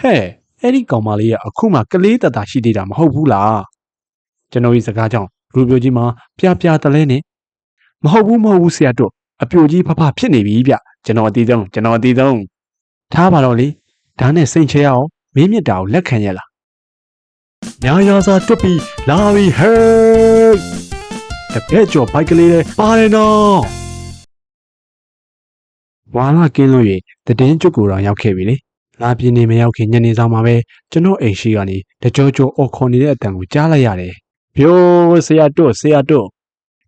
ဟဲ့အဲ့ဒီကောင်မလေးကအခုမှကလေးတတရှိသေးတာမဟုတ်ဘူးလားကျွန်တော်ဤစကားကြောင့်လူပြိုကြီးမှာပြပြတလဲနဲ့မဟုတ်ဘူးမဟုတ်ဘူးဆရာတို့အပြိုကြီးဖဖဖြစ်နေပြီဗျကျွန်တော်အတီးဆုံးကျွန်တော်အတီးဆုံးထားပါတော့လေဒါနဲ့စိတ်ချရအောင်မင်းမြတ်တာကိုလက်ခံရလားညာယာစာတွတ်ပြီးလာပြီဟဲ့တပည့်ကျော်ဘိုက်ကလေးလေးပါတယ်နော်ဝါလာကင်းလို့ရတည်င်းကျွတ်ကိုတော့ရောက်ခဲ့ပြီလေ လာပြင်းနေမရောက်ခင်ညနေဆောင်မှာပဲကျွန်တော်အိမ်ရှိကနေတကြောကြောအော်ခေါ်နေတဲ့အတန်ကိုကြားလိုက်ရတယ်။ပြိုးဆရာတို့ဆရာတို့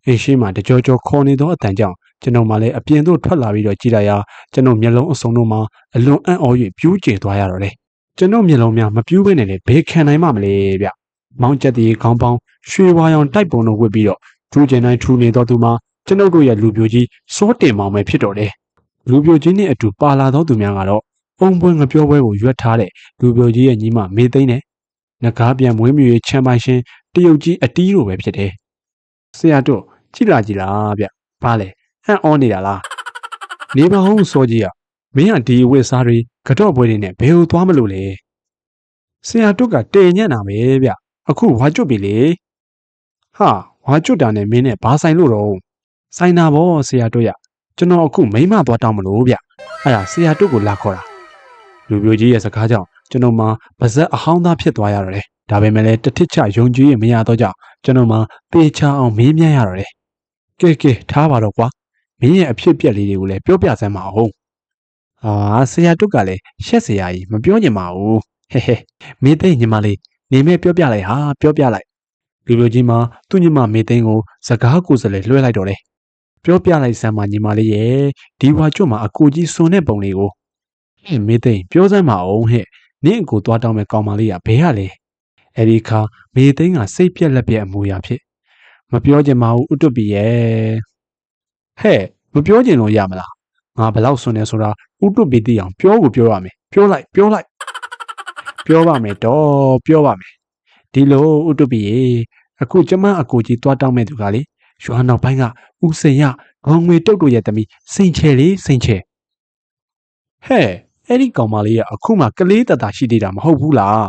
အိမ်ရှိမှာတကြောကြောခေါ်နေသောအတန်ကြောင့်ကျွန်တော်မှလည်းအပြင်သို့ထွက်လာပြီးတော့ကြည်လိုက်ရာကျွန်တော်မျက်လုံးအစုံတို့မှာအလွန်အံ့ဩ၍ပြူးကျသွားရတော့တယ်။ကျွန်တော်မျက်လုံးများမပြူးဘဲနဲ့လည်းဘေးခံနိုင်မှမလဲဗျ။မောင်ကျက်တီခေါင်းပေါင်းရွှေဝါရောင်တိုက်ပုံတို့ဝစ်ပြီးတော့ထူးကျင်တိုင်းထူနေတော့သူမှာကျွန်ုပ်တို့ရဲ့လူပြိုကြီးစောတင်မောင်ပဲဖြစ်တော့တယ်။လူပြိုကြီးနဲ့အတူပါလာသောသူများကတော့ ပုံပွင့်ငပြောပွဲကိုရွက်ထားတဲ့လူပြိုကြီးရဲ့ညီမမေသိန်းနဲ့ငကားပြန်မွေးမြူရေးချမ်းပိုင်ရှင်တရုတ်ကြီးအတီးလိုပဲဖြစ်တယ်။ဆရာတို့ကြည်လာကြည်လားဗျ။ဘာလဲအံ့ဩနေတာလား။နေပါအောင်စောကြီးကမင်းကဒီအဝတ်စားတွေကတော့ပွဲတွေနဲ့ဘယ်လိုသွားမလို့လဲ။ဆရာတို့ကတေညံ့တာပဲဗျ။အခုဝါကျွတ်ပြီလေ။ဟာဝါကျွတ်တာနဲ့မင်းနဲ့ဘာဆိုင်လို့တော့ဆိုင်တာဗောဆရာတို့ရကျွန်တော်အခုမိမသွားတောင်းမလို့ဗျ။အဲ့ဒါဆရာတို့ကိုလာခေါ်တာ လူပြိုကြီးရဲ့စကားကြောင့်ကျွန်တော်မှပါဇက်အဟောင်းသားဖြစ်သွားရတော့တယ်။ဒါပေမဲ့လည်းတထစ်ချယုံကြည်ရမရတော့ကြောင့်ကျွန်တော်မှပေချအောင်မေးမြန်းရတော့တယ်။ကဲကဲထားပါတော့ကွာ။မင်းရဲ့အဖြစ်ပြက်လေးတွေကိုလည်းပြောပြစမ်းပါဦး။ဟာဆရာတုတ်ကလည်းရှက်စရာကြီးမပြောညင်ပါဘူး။ဟဲဟဲမေသိညီမလေးနေမဲ့ပြောပြလိုက်ဟာပြောပြလိုက်။လူပြိုကြီးမှသူ့ညီမမေသိန်းကိုစကားကိုယ်စလဲလွှဲလိုက်တော့တယ်။ပြောပြလိုက်စမ်းပါညီမလေးရဲ့ဒီဝါကျွတ်မှာအကိုကြီးစွန်တဲ့ပုံလေးကို ဟဲ့မေသိန်းပြောစမ်းပါအောင်ဟဲ့နင့်အကိုသွားတောင်းမဲ့ကောင်မလေးကဘဲရလဲအဲ့ဒီခါမေသိန်းကစိတ်ပြက်လက်ပြက်အမူအရာဖြစ်မပြောချင်ပါဘူးဥတုပီရဲ့ဟဲ့မပြောချင်လို့ရမလားငါဘလောက်ဆွနေဆိုတာဥတုပီသိအောင်ပြောကိုပြောရမယ်ပြောလိုက်ပြောလိုက်ပြောပါမယ်တော့ပြောပါမယ်ဒီလိုဥတုပီရေအခုကျမအကိုကြီးသွားတောင်းမဲ့သူကလေရွာနောက်ပိုင်းကဥစိန်ရခေါင်းငွေတုတ်တို့ရဲ့တမီစိန်ချယ်လေးစိန်ချယ်ဟဲ့ အဲ့ဒီကောင်မလေးကအခုမှကလေးတတရှိသေးတာမဟုတ်ဘူးလား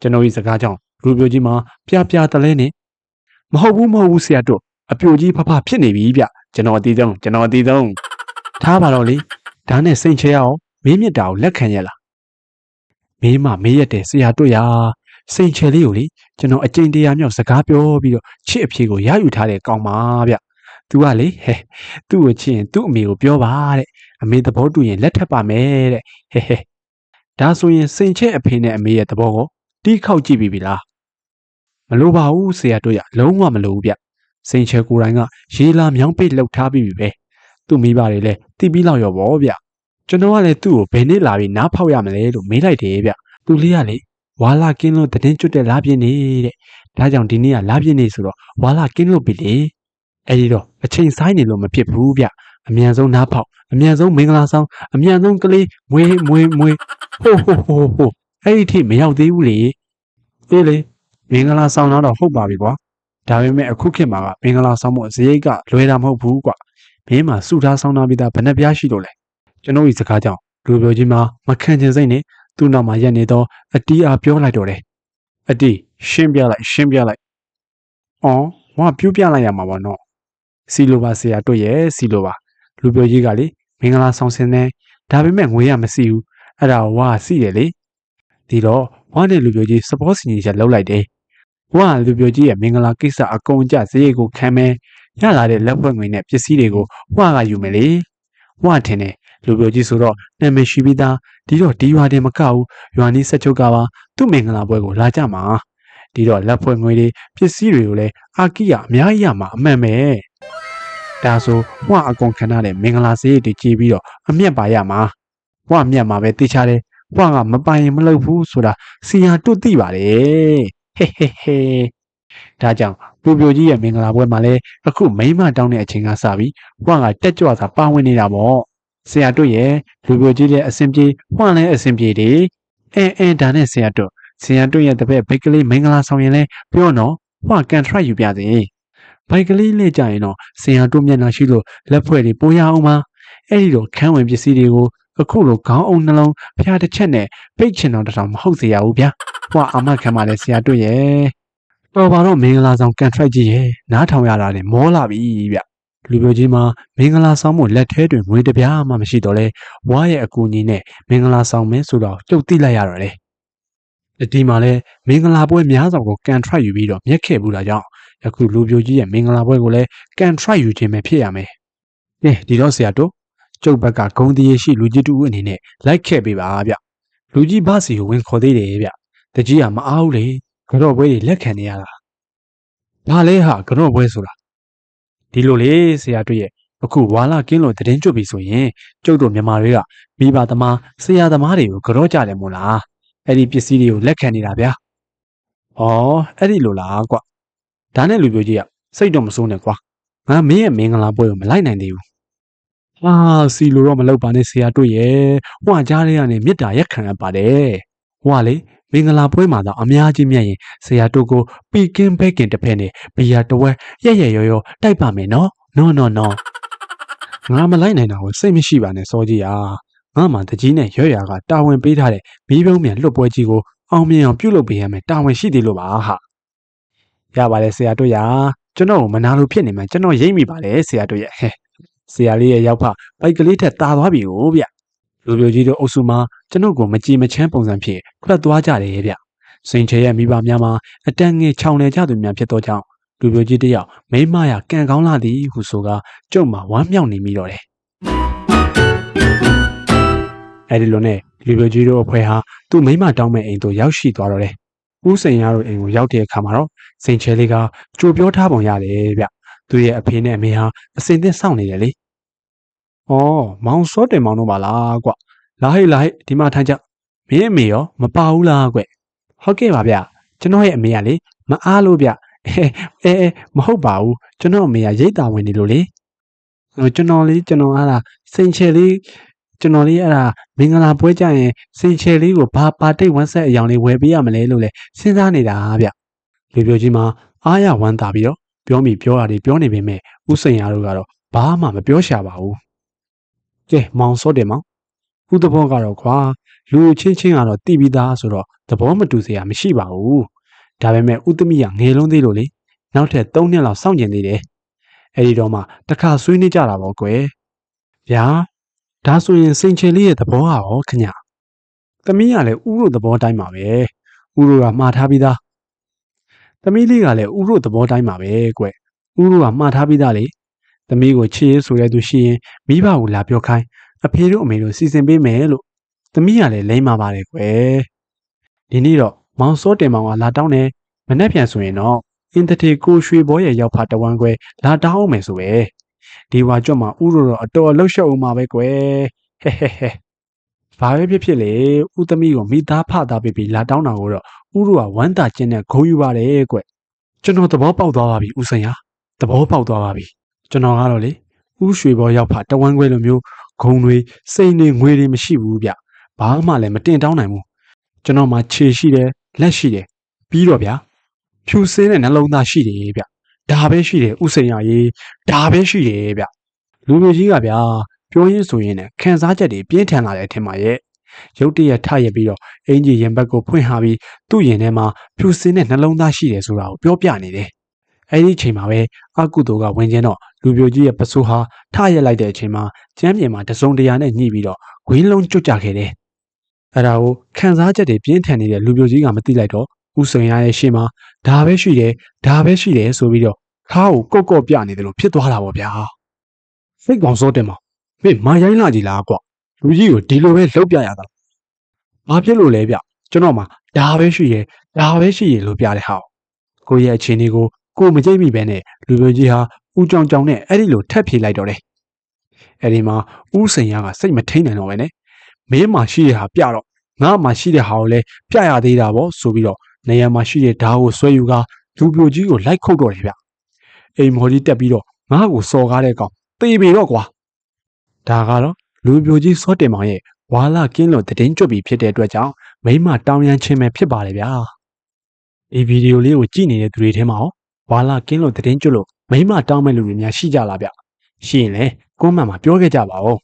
ကျွန်တော်ဤစကားကြောင့်လူပြိုကြီးမှာပြပြတလဲနဲ့မဟုတ်ဘူးမဟုတ်ဘူးဆရာတို့အပြိုကြီးဖဖဖြစ်နေပြီဗျကျွန်တော်အတီးဆုံးကျွန်တော်အတီးဆုံးထားပါတော့လေဒါနဲ့စိတ်ချရအောင်မင်းမြတ်တာကိုလက်ခံရလားမင်းမမေးရတဲ့ဆရာတို့ရာစိတ်ချလေးကိုလေကျွန်တော်အကျင့်တရားမြောက်စကားပြောပြီးတော့ချစ်အဖြေကိုရယူထားတဲ့ကောင်ပါဗျသူကလေဟဲ့သူ့ကိုချစ်ရင်သူ့အမေကိုပြောပါတဲ့ အမေသဘောတူရင်လက်ထပ်ပါမယ်တဲ့ဟဲဟဲဒါဆိုရင်စိန်ချက်အဖေနဲ့အမေရဲ့သဘောကိုတီးခောက်ကြည့်ပြီးပြီလားမလိုပါဘူးဆရာတို့ရလုံးဝမလိုဘူးဗျစိန်ချက်ကိုယ်တိုင်ကရေလာမြောင်းပိတ်လှုပ်ထားပြီးပြီပဲသူ့မိဘတွေလည်းတီးပြီးလောက်ရောဗောဗျကျွန်တော်ကလည်းသူ့ကိုဘယ်နေ့လာပြီးနားဖောက်ရမလဲလို့မေးလိုက်တယ်ဗျသူလေးကလေဝါလာကင်းလို့တည်င်းကျွတ်တဲ့လာပြင်းနေတဲ့ဒါကြောင့်ဒီနေ့ကလာပြင်းနေဆိုတော့ဝါလာကင်းလို့ပြီလေအဲ့ဒီတော့အချိန်ဆိုင်နေလို့မဖြစ်ဘူးဗျ အမြန်ဆုံးနားဖောက်အမြန်ဆုံးမင်္ဂလာဆောင်အမြန်ဆုံးကလေးမွေးမွေးမွေးဟိုးဟိုးဟိုးဟိုးအဲ့ဒီထိမရောက်သေးဘူးလေအေးလေမင်္ဂလာဆောင်တော့ဟုတ်ပါပြီကွာဒါပေမဲ့အခုခေတ်မှာကမင်္ဂလာဆောင်မှုဇရိတ်ကလွယ်တာမဟုတ်ဘူးကွာမင်းမှာစုထားဆောင်တာပြီးသားဘယ်နှပြားရှိလို့လဲကျွန်တော်ဤစကားကြောင့်လူပြောကြီးမှာမခံချင်စိတ်နဲ့သူ့နောက်မှာရက်နေတော့အတီးအားပြောလိုက်တော့တယ်အတီးရှင်းပြလိုက်ရှင်းပြလိုက်အော်ငါပြူးပြလိုက်ရမှာပါနော်စီလိုပါဆရာတို့ရဲ့စီလိုပါ လူပြောကြီးကလေမင်္ဂလာဆောင်စင်နေဒါပေမဲ့ငွေရမရှိဘူးအဲ့ဒါဝါစီရလေဒီတော့ဝါနဲ့လူပြောကြီးစပေါ်စင်ကြီးချက်လှုပ်လိုက်တယ်ဝါလူပြောကြီးရဲ့မင်္ဂလာကိစ္စအကုန်ကြဈေးကိုခံမယ်ရလာတဲ့လက်ဖွဲ့ငွေနဲ့ပစ္စည်းတွေကိုဝါကယူမယ်လေဝါထင်တယ်လူပြောကြီးဆိုတော့နာမည်ရှိပြီးသားဒီတော့ဒီရွာတင်မကဘူးရွာနီးဆက်ချုပ်ကပါသူ့မင်္ဂလာပွဲကိုလာကြမှာဒီတော့လက်ဖွဲ့ငွေတွေပစ္စည်းတွေကိုလည်းအာကိယအများကြီးရမှာအမှန်ပဲ ဒါဆိုဝအကောင်ခဏနဲ့မင်္ဂလာစေးတွေကြည်ပြီးတော့အမျက်ပါရမှာဝမျက်မှာပဲတေးချတယ်ဝကမပိုင်ရင်မလုပ်ဘူးဆိုတာစီယာတွတ်သိပါတယ်ဟဲဟဲဟဲဒါကြောင့်ပြူပြူကြီးရဲ့မင်္ဂလာပွဲမှာလည်းအခုမိမတောင်းတဲ့အချိန်ကစပြီးဝကတက်ကြွစွာပါဝင်နေတာပေါ့ဆရာတို့ရဲ့လူပြူကြီးလည်းအဆင်ပြေဝလည်းအဆင်ပြေတယ်အဲအဲဒါနဲ့ဆရာတို့ဆရာတို့ရဲ့တပည့်ဘိတ်ကလေးမင်္ဂလာဆောင်ရင်လဲပြောနော်ဝကန်ထရိုက်ယူပြစေ ဘိုက်ကလေးလေးကြရင်တော့စင်ဟာတို့မျက်နှာရှိလို့လက်ဖွဲ့တွေပိုးရအောင်ပါအဲ့ဒီတော့ခန်းဝင်ပစ္စည်းတွေကိုအခုလိုခေါင်းအုံနှလုံးဖျားတစ်ချက်နဲ့ပိတ်ချင်တော့တထောင်မဟုတ်စေရဘူးဗျာဟွာအာမခံပါလေဆရာတွေ့ရဲ့တော်ပါတော့မင်္ဂလာဆောင်ကန်ထရိုက်ကြီးရဲ့နားထောင်ရတာနဲ့မောလာပြီဗျလူပြိုကြီးမှာမင်္ဂလာဆောင်မှုလက်ထဲတွင်ငွေတစ်ပြားမှမရှိတော့လဲဝါရဲ့အကူအညီနဲ့မင်္ဂလာဆောင်မင်းဆိုတော့ကြုတ်တိလိုက်ရတော့လေဒီမှာလဲမင်္ဂလာပွဲများစွာကိုကန်ထရိုက်ယူပြီးတော့မြက်ခဲ့ဘူးတာကြောင့် ယခုလူပြိုကြီးရဲ့မင်္ဂလာပွဲကိုလည်းကန်ထရိုက်ယူခြင်းပဲဖြစ်ရမယ်ကဲဒီတော့ဆရာတို့ကျုပ်ဘက်ကဂုံတရေရှိလူကြီးတူအနေနဲ့လိုက်ခဲ့ပေးပါဗျလူကြီးဘစီကိုဝင်ခေါ်သေးတယ်ဗျတကြီးကမအားဘူးလေကတော့ပွဲတွေလက်ခံနေရတာဘာလဲဟာကတော့ပွဲဆိုတာဒီလိုလေဆရာတွေ့ရဲ့အခုဝါလာကင်းလို့တည်င်းကျွတ်ပြီဆိုရင်ကျုပ်တို့မြန်မာတွေကမိဘသမားဆရာသမားတွေကိုကြောကြတယ်မို့လားအဲ့ဒီပစ္စည်းတွေကိုလက်ခံနေတာဗျာဩအဲ့ဒီလိုလားကွ ဒါနဲ့လူပြိုကြီးကစိတ်တော့မဆိုးနဲ့ကွာငါမင်းရဲ့မင်္ဂလာပွဲကိုမလိုက်နိုင်သေးဘူးအာစီလိုတော့မလုပ်ပါနဲ့ဆရာတွေ့ရဲ့ဟွာကြားထဲကနေမေတ္တာရက်ခံရပါတယ်ဟွာလေမင်္ဂလာပွဲမှာတော့အများကြီးမြတ်ရင်ဆရာတို့ကိုပီကင်းဘဲကင်တစ်ဖက်နဲ့ဘီယာတဝဲရက်ရက်ရောရောတိုက်ပါမယ်နော်နော်နော်နော်ငါမလိုက်နိုင်တာကိုစိတ်မရှိပါနဲ့စောကြီးอ่ะငါမှတကြီးနဲ့ရွရွကတာဝန်ပေးထားတဲ့မီးပုံးမြန်လွတ်ပွဲကြီးကိုအောင်မြင်အောင်ပြုလုပ်ပေးရမယ်တာဝန်ရှိသေးလို့ပါဟာ ရပါတယ်ဆရာတို့ရာကျွန်တော်ကိုမနာလို့ဖြစ်နေမှကျွန်တော်ရိပ်မိပါတယ်ဆရာတို့ရဲ့ဟဲ့ဆရာလေးရဲ့ရောက်ဖပိုက်ကလေးထက်တာသွားပြီကိုဗျလူပြိုကြီးတို့အုပ်စုမှာကျွန်ုပ်ကိုမကြည်မချမ်းပုံစံဖြင့်ထွက်သွားကြတယ်ဗျစိန်ချေရဲ့မိဘများမှာအတန်ငယ်ခြောင်လေကြသူများဖြစ်သောကြောင့်လူပြိုကြီးတစ်ယောက်မိမရကံကောင်းလာသည်ဟုဆိုကာကျုံမှာဝမ်းမြောက်နေမိတော့တယ်အဲဒီလိုနဲ့လူပြိုကြီးတို့အဖွဲ့ဟာသူ့မိမတောင်းမဲ့အိမ်သို့ရောက်ရှိသွားတော့တယ်ဦးစိန်ရတို့အိမ်ကိုရောက်တဲ့အခါမှာတော့ စိန်ချေလေးကကြိုပြောထားပုံရတယ်ဗျသူရဲ့အဖေနဲ့အမေဟာအစင်သင့်စောင့်နေတယ်လေ။အော်မောင်စောတင်မောင်တို့ပါလားကွ။လာဟိတ်လာဟိတ်ဒီမှာထိုင်ကြ။မင်းအမေရောမပါဘူးလားကွ။ဟုတ်ကဲ့ပါဗျ။ကျွန်တော်ရဲ့အမေကလေမအားလို့ဗျ။အဲအဲအဲမဟုတ်ပါဘူး။ကျွန်တော်အမေကရိတ်တာဝင်နေလို့လေ။ဟိုကျွန်တော်လေးကျွန်တော်အားလားစိန်ချယ်လေးကျွန်တော်လေးအဲ့ဒါမင်္ဂလာပွဲကြရင်စိန်ချယ်လေးကိုဘာပါတိတ်ဝမ်းဆက်အယောင်လေးဝယ်ပေးရမလဲလို့လေစဉ်းစားနေတာဗျ။ လူပြိုကြီးမှာအားရဝမ်းသာပြီးတော့ပြောမိပြောတာတွေပြောနေပေမဲ့ဥစိန်ရတို့ကတော့ဘာမှမပြောရှာပါဘူး။ကဲမောင်စောတယ်မောင်ဥသဘောကတော့ခွာလူချင်းချင်းကတော့တိပြီးသားဆိုတော့သဘောမတူစရာမရှိပါဘူး။ဒါပေမဲ့ဥသမီးကငယ်လုံးသေးလို့လေနောက်ထပ်3နှစ်လောက်စောင့်ကျင်သေးတယ်။အဲဒီတော့မှတစ်ခါဆွေးနွေးကြတာပေါ့ကွယ်။ဗျာဒါဆိုရင်စိန်ချယ်လေးရဲ့သဘောကရောခဏ။သမီးကလည်းဥတို့သဘောတိုင်းပါပဲ။ဥတို့ကမှားထားပြီးသား။ သမီးလေးကလည်းဥတို့သဘောတိုင်းပါပဲကွယ်။ဥတို့ကမှားထားပြီးသားလေ။သမီးကိုချစ်ရေးဆိုတဲ့သူရှိရင်မိဘကိုလာပြောခိုင်းအဖေတို့အမေတို့စီစဉ်ပေးမယ်လို့သမီးကလည်းလိမ့်ပါပါတယ်ကွယ်ဒီနေ့တော့မောင်စောတင်မောင်ကလာတောင်းတယ်မနေ့ပြန်ဆိုရင်တော့အင်တတေကိုရွှေဘောရဲ့ရောက်ဖာတဝမ်းကွယ်လာတောင်းအောင်မယ်ဆိုပဲဒီဝါကြွမှာဥရိုတော့အတော်အလှုပ်ရှုပ်အောင်ပါပဲကွယ်ဟဲဟဲဟဲ ဘာပဲဖြစ်ဖြစ်လေဥသမီးကိုမိသားဖသားပေးပြီးလာတောင်းတာကိုတော့ဥရိုကဝမ်းသာခြင်းနဲ့ဂုံယူပါတယ်ကွကျွန်တော်သဘောပေါက်သွားပါပြီဥစင်ရသဘောပေါက်သွားပါပြီကျွန်တော်ကတော့လေဥရွှေဘောရောက်ဖာတဝမ်းကွယ်လိုမျိုးဂုံတွေစိန်တွေငွေတွေမရှိဘူးဗျဘာမှလည်းမတင်တောင်းနိုင်ဘူးကျွန်တော်မှခြေရှိတယ်လက်ရှိတယ်ပြီးတော့ဗျာဖြူစင်းတဲ့နှလုံးသားရှိတယ်ဗျဒါပဲရှိတယ်ဥစိန်ရရေးဒါပဲရှိတယ်ဗျလူမျိုးကြီးကဗျာ ပြောရင်းဆိုရင်လည်းခံစားချက်တွေပြင်းထန်လာတဲ့အထင်ပါရဲ့ရုတ်တရက်ထရက်ပြီးတော့အင်ဂျီရင်ဘက်ကိုဖွင့်ထားပြီးသူ့ရင်ထဲမှာဖြူစင်းတဲ့နှလုံးသားရှိတယ်ဆိုတာကိုပြောပြနေတယ်အဲ့ဒီအချိန်မှာပဲအကုသိုလ်ကဝင်ချင်းတော့လူပြိုကြီးရဲ့ပစိုးဟာထရက်လိုက်တဲ့အချိန်မှာကျမ်းပြင်မှာတစုံတရာနဲ့ညှိပြီးတော့ဂွင်းလုံးကျွတ်ကြခဲ့တယ်။အဲ့ဒါကိုခံစားချက်တွေပြင်းထန်နေတဲ့လူပြိုကြီးကမသိလိုက်တော့ဦးစိန်ရရဲ့ရှေ့မှာဒါပဲရှိတယ်ဒါပဲရှိတယ်ဆိုပြီးတော့ခါကိုကော့ကော့ပြနေတယ်လို့ဖြစ်သွားတာပေါ့ဗျာ။စိတ်ကောင်စောတင်မ မင်းမရိုင်းလာကြည်လားကွာလူကြီးကိုဒီလိုပဲလှုပ်ပြရတာ။ဘာဖြစ်လို့လဲဗျကျွန်တော်မှဒါပဲရှိတယ်ဒါပဲရှိရလို့ပြတဲ့ဟာ။ကိုယ့်ရဲ့အခြေအနေကိုကိုမကြိတ်မိပဲနဲ့လူပြိုကြီးဟာဦးကြောင်ကြောင်နဲ့အဲ့ဒီလိုထက်ဖြေလိုက်တော့တယ်။အဲ့ဒီမှာဦးစိန်ရကစိတ်မထိန်နိုင်တော့ပဲနဲ့မင်းမှရှိတဲ့ဟာပြတော့ငါမှရှိတဲ့ဟာကိုလည်းပြရသေးတာပေါ့ဆိုပြီးတော့နေရာမှာရှိတဲ့ဓာတ်ကိုဆွဲယူကလူပြိုကြီးကိုလိုက်ခုတ်တော့တယ်ဗျ။အိမ်မော်ကြီးတက်ပြီးတော့ငါ့ကိုစော်ကားတဲ့ကောင်တေးပြီတော့ကွာ။ ဒါကတော့လူပြိုကြီးစောတင်မောင်ရဲ့ဝါလာကင်းလို့တည်င်းကျွတ်ပြီးဖြစ်တဲ့အတွက်ကြောင့်မိမတောင်းရမ်းခြင်းပဲဖြစ်ပါတယ်ဗျာ။ဒီဗီဒီယိုလေးကိုကြည့်နေတဲ့သူတွေထဲမှာရောဝါလာကင်းလို့တည်င်းကျွတ်လို့မိမတောင်းမဲ့လူတွေများရှိကြလားဗျရှိရင်လည်းကွန်မန့်မှာပြောခဲ့ကြပါဦး